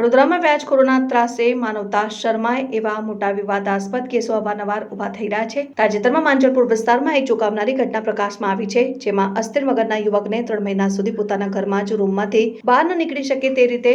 વડોદરામાં વ્યાજખોરોના ત્રાસે માનવતા શર્માય એવા મોટા વિવાદાસ્પદ કેસો અવારનવાર ઊભા થઈ રહ્યા છે. તાજેતરમાં માંજલપુર વિસ્તારમાં એક ચોંકાવનારી ઘટના પ્રકાશમાં આવી છે, જેમાં અસ્થિર વગરના યુવકને ત્રણ મહિના સુધી પોતાના ઘરમાં જ રૂમમાંથી બહાર ન નીકળી શકે તે રીતે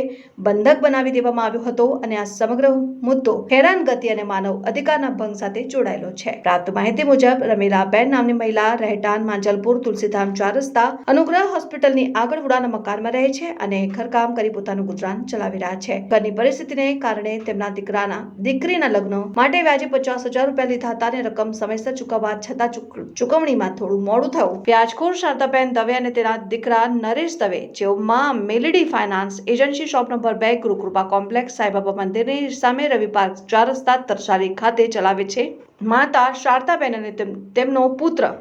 બંધક બનાવી દેવામાં આવ્યો હતો અને આ સમગ્ર મુદ્દો હેરાનગતિ અને માનવ અધિકારના ભંગ સાથે જોડાયેલો છે. પ્રાપ્ત માહિતી મુજબ, રમીલાબેન નામની મહિલા રહેઠાણ માંજલપુર તુલસીધામ ચાર રસ્તા અનુગ્રહ હોસ્પિટલની આગળ ઉડાના મકાનમાં રહે છે અને ઘરકામ કરી પોતાનું ગુજરાન ચલાવી રહ્યા છે. ઘરની પરિસ્થિતિને કારણે તેમના દીકરાના, દીકરીના લગ્ન માટે વ્યાજે પચાસ હજાર રૂપિયા લીધા હતા અને રકમ સમયસર ચૂકવવા છતાં ચૂક- ચૂકવણીમાં થોડું મોડું થયું. વ્યાજખોર શારદાબેન દવે અને તેના દીકરા નરેશ દવે, જેઓ Maa Meldi finance agency shop number બે ગુરુકૃપા કોમ્પ્લેક્સ સાંઈબાબા મંદિરની સામે રવિ પાર્ક ચાર રસ્તા તરસાલી ખાતે ચલાવે છે. માતા શારદાબેન અને તેમ- તેમનો પુત્ર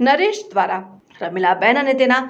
નરેશ દ્વારા રમીલાબેન અને તેના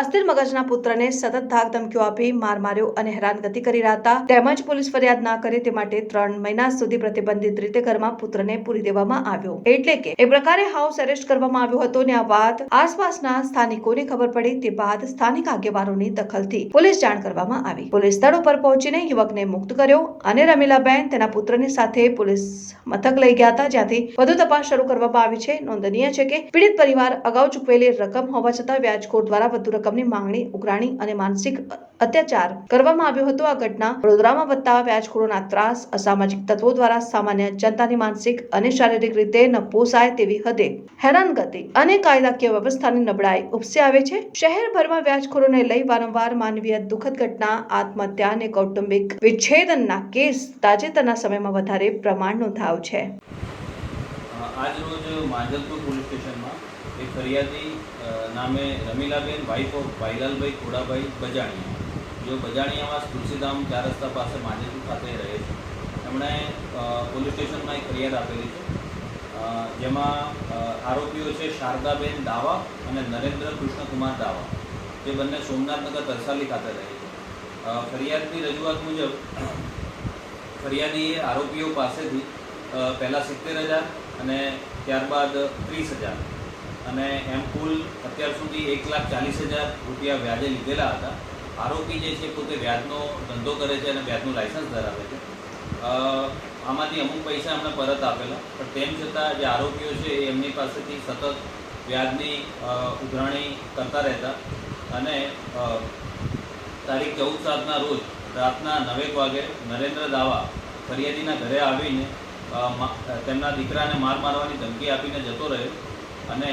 અસ્થિર મગજના પુત્રને સતત ધાક ધમકીઓ આપી માર માર્યો અને હેરાનગતિ કરી રહ્યા હતા તેમજ પોલીસ ફરિયાદ ના કરે તે માટે ત્રણ મહિના સુધી પ્રતિબંધિત રીતે ઘરમાં પુત્રને પૂરી દેવામાં આવ્યો. એટલે કે એક પ્રકારે હાઉસ એરેસ્ટ કરવામાં આવ્યો હતો અને આ વાત આસપાસના સ્થાનિકોને ખબર પડી તે બાદ સ્થાનિક આગેવાનોની દખલથી પોલીસ જાણ કરવામાં આવી. પોલીસ સ્થળ ઉપર પહોંચીને યુવકને મુક્ત કર્યો અને રમીલાબેન તેના પુત્રની સાથે પોલીસ મથક લઈ ગયા હતા. જ્યાંથી વધુ તપાસ શરૂ કરવામાં આવી છે. નોંધનીય છે કે પીડિત પરિવાર અગાઉ ચૂકવેલી રકમ હોવા છતાં વ્યાજખોર દ્વારા વધુ રકમની માંગણી, ઉઘરાણી અને માનસિક અત્યાચાર કરવામાં આવ્યો હતો. આ ઘટના વડોદરામાં વધતા વ્યાજખોરોના ત્રાસ, અસામાજિક તત્વો દ્વારા સામાન્ય જનતાની માનસિક અને શારીરિક રીતે ન પોસાય તેવી હદે હેરાનગતિ અને કાયદાકીય વ્યવસ્થાની નબળાઈ ઉપસી આવે છે. શહેરભરમાં વ્યાજખોરોને લઈ વારંવાર માનવીય દુઃખદ ઘટના, આત્મહત્યા અને કૌટુંબિક વિચ્છેદનના કેસ તાજેતરના સમયમાં વધારે પ્રમાણ નોંધાવ છે. આજ રોજ માંજલપુર પોલીસ સ્ટેશનમાં એક ફરિયાદી નામે રમીલાબેન વાઇફ ઓફ ભાઈલાલભાઈ ખોડાભાઈ બજાણીયા જો બજાણીયામાં તુલસીધામ ચાર રસ્તા પાસે માંજલપુર ખાતે રહે છે. એમણે પોલીસ સ્ટેશનમાં એક ફરિયાદ આપેલી છે. જેમાં આરોપીઓ છે શારદાબેન દાવા અને નરેન્દ્ર કૃષ્ણકુમાર દાવા. જે બંને સોમનાથનગર તરસાલી ખાતે રહે છે. ફરિયાદની રજૂઆત મુજબ, ફરિયાદીએ આરોપીઓ પાસેથી પહેલાં સિત્તેર હજાર અને ત્યારબાદ ત્રીસ હજાર. અને એમ કુલ અત્યાર સુધી એક લાખ ચાલીસ હજાર રૂપિયા વ્યાજે લીધેલા હતા. આરોપી જે છે, પોતે વ્યાજનો ધંધો કરે છે અને વ્યાજનું લાયસન્સ ધરાવે છે. આમાંથી અમુક પૈસા એમને પરત આપેલા. પણ તેમ છતાં જે આરોપીઓ છે, એ એમની પાસેથી સતત વ્યાજની ઉઘરાણી કરતા રહેતા. અને તારીખ ચૌદ સાતના રોજ રાતના નવેક વાગે નરેન્દ્ર દાવા ફરિયાદીના ઘરે આવીને તેમના દીકરાને માર મારવાની ધમકી આપીને જતો રહ્યો અને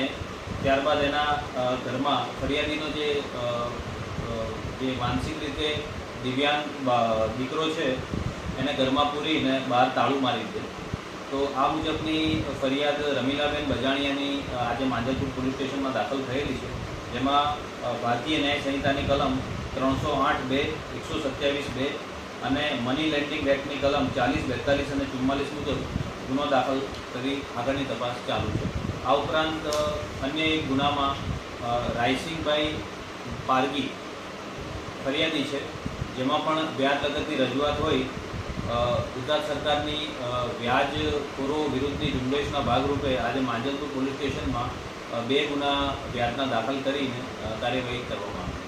ત્યારબાદ એના ઘરમાં ફરિયાદીનો જે માનસિક રીતે દિવ્યાંગ દીકરો છે, એને ઘરમાં પૂરીને બહાર તાળું મારી દીધું. તો આ મુજબની ફરિયાદ રમીલાબેન બજાણિયાની આજે માંજલપુર પોલીસ સ્ટેશનમાં દાખલ થયેલી છે. જેમાં ભારતીય ન્યાય સંહિતાની કલમ ત્રણસો આઠ બે, એકસો સત્યાવીસ બે અને મની લેન્ડિંગ એક્ટની કલમ ચાલીસ, બેતાલીસ અને ચુમ્માલીસ મુજબ ગુનો દાખલ કરી આગળની તપાસ ચાલુ છે. આ ઉપરાંત અન્ય એક ગુનામાં રાયસિંગભાઈ પારગી ફરિયાદી છે, જેમાં પણ વ્યાજ લગતની રજૂઆત હોય ગુજરાત સરકારની વ્યાજ વ્યાજખોરો વિરુદ્ધની ઝુંબેશના ભાગરૂપે આજે માંજલપુર પોલીસ સ્ટેશનમાં બે ગુના વ્યાજના દાખલ કરીને કાર્યવાહી કરવામાં આવી